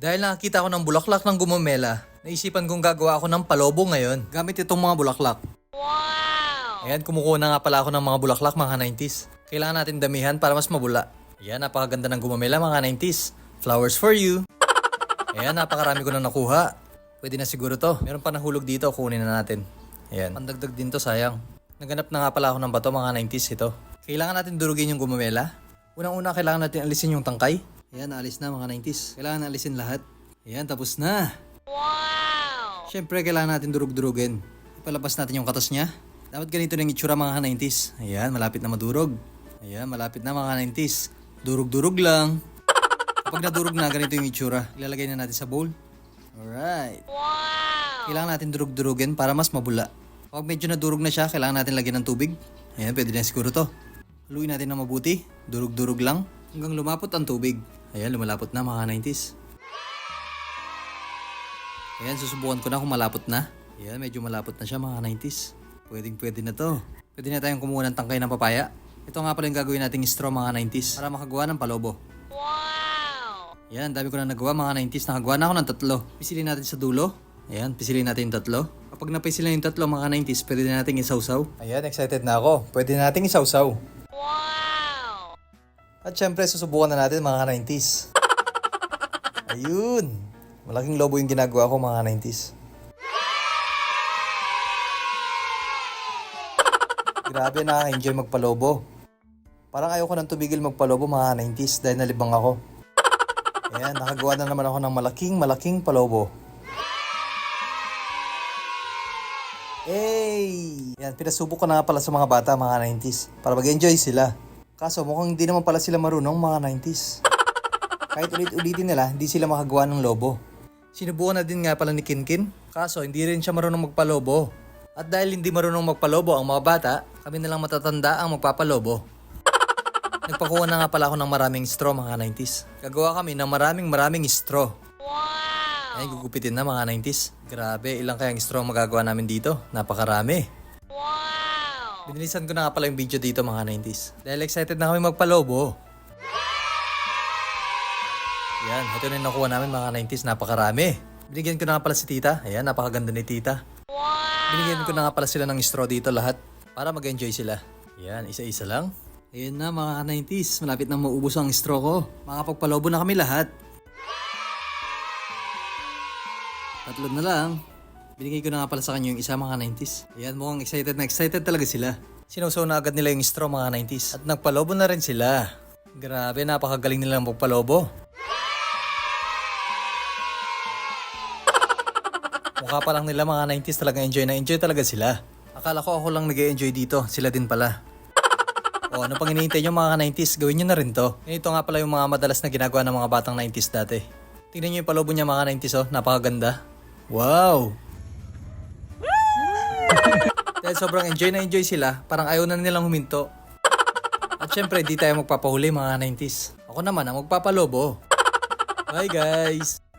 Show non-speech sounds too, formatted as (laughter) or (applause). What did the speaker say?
Dahil nakakita ako ng bulaklak ng gumamela, naisipan kong gagawa ako ng palobo ngayon gamit itong mga bulaklak. Wow! Ayan, kumukuha na nga pala ako ng mga bulaklak mga 90s. Kailangan natin damihan para mas mabula. Ayan, napakaganda ng gumamela mga 90s. Flowers for you. Ayan, napakarami ko na nakuha. Pwede na siguro to. Meron pa nahulog dito, kunin na natin. Ayan, pandagdag din to, sayang. Naganap na nga pala ako ng bato mga 90s ito. Kailangan natin durugin yung gumamela. Unang-una, kailangan natin alisin yung tangkay. Ayan, naalis na mga 90s. Kailangan alisin lahat. Ayan, tapos na. Wow! Siyempre, kailangan natin durug-durugin. Ipalabas natin yung katas niya. Dapat ganito na yung itsura mga 90s. Ayan, malapit na madurog. Ayan, malapit na mga 90s. Durug-durug lang. Kapag nadurog na, ganito yung itsura. Ilalagay na natin sa bowl. Alright. Wow! Kailangan natin durug-durugin para mas mabula. Kapag medyo nadurog na siya, kailangan natin lagyan ng tubig. Ayan, pwede na siguro to. Haluin natin ng mabuti. Durug-durug lang. Hanggang lumapot ang tubig. Ayan, lumalapot na mga 90s. Ayan, susubukan ko na kung malapot na. Ayan, medyo malapot na siya mga 90s. Pwedeng pwede na to. Pwede na tayong kumuha ng tangkay ng papaya. Ito nga pala yung gagawin nating straw mga 90s para makagawa ng palobo. Yan, dami ko na nagawa mga 90s. Nakagawa na ako ng tatlo. Pisilin natin sa dulo. Ayan, pisilin natin yung tatlo. Kapag napisil na yung tatlo mga 90s, pwede na natin isawsaw. Ayan, excited na ako. Pwede na natin isawsaw. At syempre, susubukan na natin mga 90s. (laughs) Ayun! Malaking lobo yung ginagawa ko mga 90s. Grabe, nakaka-enjoy magpalobo. Parang ayoko nang tumigil magpalobo mga 90s dahil nalibang ako. Ayan, nakagawa na naman ako ng malaking malaking palobo. Hey! Yan, pinasubok ko na pala sa mga bata, mga 90s, para mag-enjoy sila. Kaso mukhang hindi naman pala sila marunong, mga 90s. (laughs) Kahit ulit-ulitin nila, hindi sila makagawa ng lobo. Sinubukan na din nga pala ni Kinkin, kaso hindi rin siya marunong magpalobo. At dahil hindi marunong magpalobo ang mga bata, kami na lang matatanda ang magpapalobo. (laughs) Nagpakuha na nga pala ako ng maraming straw mga 90s. Gagawa kami ng maraming maraming straw. Wow! Ay, gugupitin na mga 90s. Grabe, ilang kayang straw magagawa namin dito? Napakarami. Binilisan ko na nga pala yung video dito mga 90s. Dahil excited na kami magpalobo. Yan, ito na yung nakuha namin mga 90s. Napakarami. Binigyan ko na nga pala si tita. Ayan, napakaganda ni tita. Binigyan ko na nga pala sila ng straw dito lahat para mag-enjoy sila. Yan, isa-isa lang. Ayun na mga 90s, malapit na maubos ang straw ko. Makapagpalobo na kami lahat. Tatlo na lang. Binigay ko na nga pala sa kanya yung isa mga 90s. Ayan, mukhang excited na excited talaga sila. Sinusaw na agad nila yung straw mga 90s. At nagpalobo na rin sila. Grabe, napakagaling nilang magpalobo. Mukha pa lang nila mga 90s talaga enjoy na enjoy talaga sila. Akala ko ako lang nag enjoy dito, sila din pala. O ano pang hinihintay nyo mga 90s, gawin nyo na rin to. Ito nga pala yung mga madalas na ginagawa ng mga batang 90s dati. Tingnan nyo yung palobo niya mga 90s oh, napakaganda. Wow! Dahil sobrang enjoy na enjoy sila, parang ayaw na nilang huminto. At syempre, di tayo magpapahuli mga 90s. Ako naman ang magpapalobo. Bye guys!